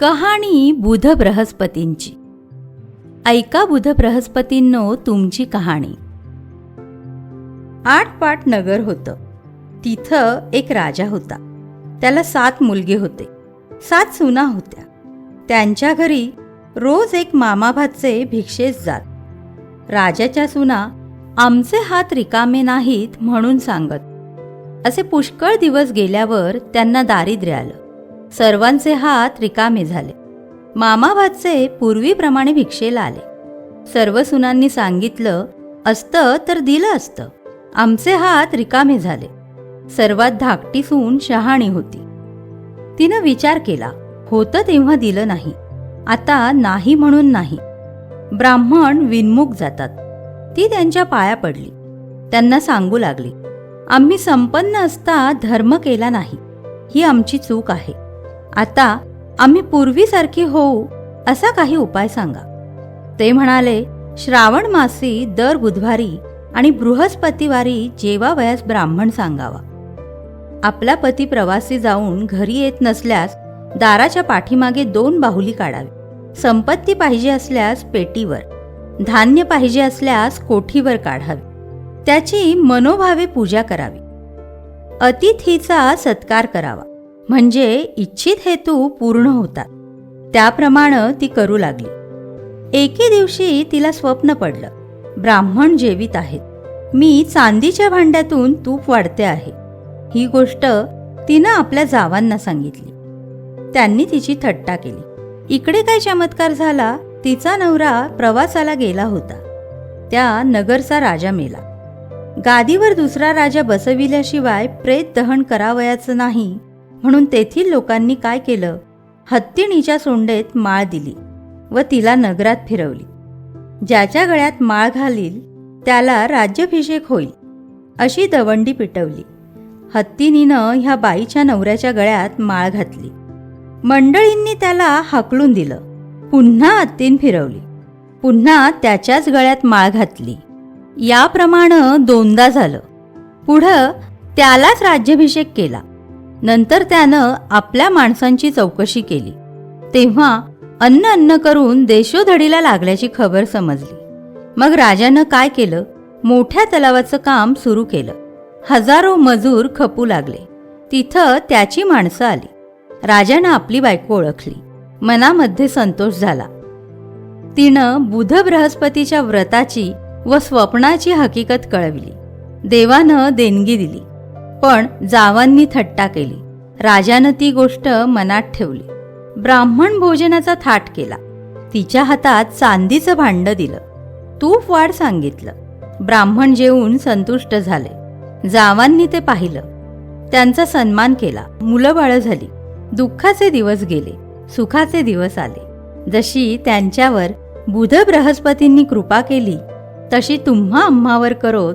कहाणी बुध बृहस्पतींची ऐका बुध बृहस्पतींनो तुमची कहाणी. आठ पाट नगर होतं. तिथं एक राजा होता. त्याला सात मुलगे होते. सात सुना होत्या. त्यांच्या घरी रोज एक मामाभातचे भिक्षेस जात. राजाच्या सुना आमचे हात रिकामे नाहीत म्हणून सांगत. असे पुष्कळ दिवस गेल्यावर त्यांना दारिद्र्य आलं. सर्वांचे हात रिकामे झाले. मामाभातचे पूर्वीप्रमाणे भिक्षेला आले. सर्व सुनांनी सांगितलं असतं तर दिलं असतं. आमचे हात रिकामे झाले. सर्वात धाकटी सून शहाणी होती. तिनं विचार केला होतं तेव्हा दिलं नाही. आता नाही म्हणून नाही. ब्राह्मण विनमुख जातात. ती त्यांच्या पाया पडली. त्यांना सांगू लागली आम्ही संपन्न असता धर्म केला नाही. ही आमची चूक आहे. आता आम्ही पूर्वीसारखी होऊ असा काही उपाय सांगा. ते म्हणाले श्रावण मासी दर बुधवारी आणि बृहस्पतिवारी जेवावयास ब्राह्मण सांगावा. आपला पती प्रवासी जाऊन घरी येत नसल्यास दाराच्या पाठीमागे दोन बाहुली काढावी. संपत्ती पाहिजे असल्यास पेटीवर धान्य पाहिजे असल्यास कोठीवर काढावी. त्याची मनोभावे पूजा करावी. अतिथीचा सत्कार करावा. म्हणजे इच्छित हेतू पूर्ण होतात. त्याप्रमाणे ती करू लागली. एके दिवशी तिला स्वप्न पडलं. ब्राह्मण जेवित आहेत. मी चांदीच्या भांड्यातून तूप वाढते आहे. ही गोष्ट तिनं आपल्या जावांना सांगितली. त्यांनी तिची थट्टा केली. इकडे काय चमत्कार झाला? तिचा नवरा प्रवासाला गेला होता. त्या नगरचा राजा मेला. गादीवर दुसरा राजा बसविल्याशिवाय प्रेत दहन करावयाचं नाही म्हणून तेथील लोकांनी काय केलं? हत्तीणीच्या सोंडेत माळ दिली व तिला नगरात फिरवली. ज्याच्या गळ्यात माळ घालील त्याला राज्याभिषेक होईल अशी दवंडी पिटवली. हत्तीनीनं ह्या बाईच्या नवऱ्याच्या गळ्यात माळ घातली. मंडळींनी त्याला हाकलून दिलं. पुन्हा हत्तीन फिरवली. पुन्हा त्याच्याच गळ्यात माळ घातली. याप्रमाणे दोनदा झालं. पुढं त्यालाच राज्याभिषेक केला. नंतर त्यानं आपल्या माणसांची चौकशी केली. तेव्हा अन्न अन्न करून देशोधडीला लागल्याची खबर समजली. मग राजानं काय केलं? मोठ्या तलावाचं काम सुरू केलं. हजारो मजूर खपू लागले. तिथं त्याची माणसं आली. राजानं आपली बायको ओळखली. मनामध्ये संतोष झाला. तिनं बुध बृहस्पतीच्या व्रताची व स्वप्नाची हकीकत कळविली. देवानं देणगी दिली. पण जावांनी थट्टा केली. राजानं ती गोष्ट मनात ठेवली. ब्राह्मण भोजनाचा थाट केला. तिच्या हातात चांदीचं भांड दिलं. तूप वाढ सांगितलं. ब्राह्मण जेवून संतुष्ट झाले. जावांनी ते पाहिलं. त्यांचा सन्मान केला. मुलं बाळं झाली. दुःखाचे दिवस गेले. सुखाचे दिवस आले. जशी त्यांच्यावर बुध बृहस्पतींनी कृपा केली तशी तुम्हा आम्हावर करोत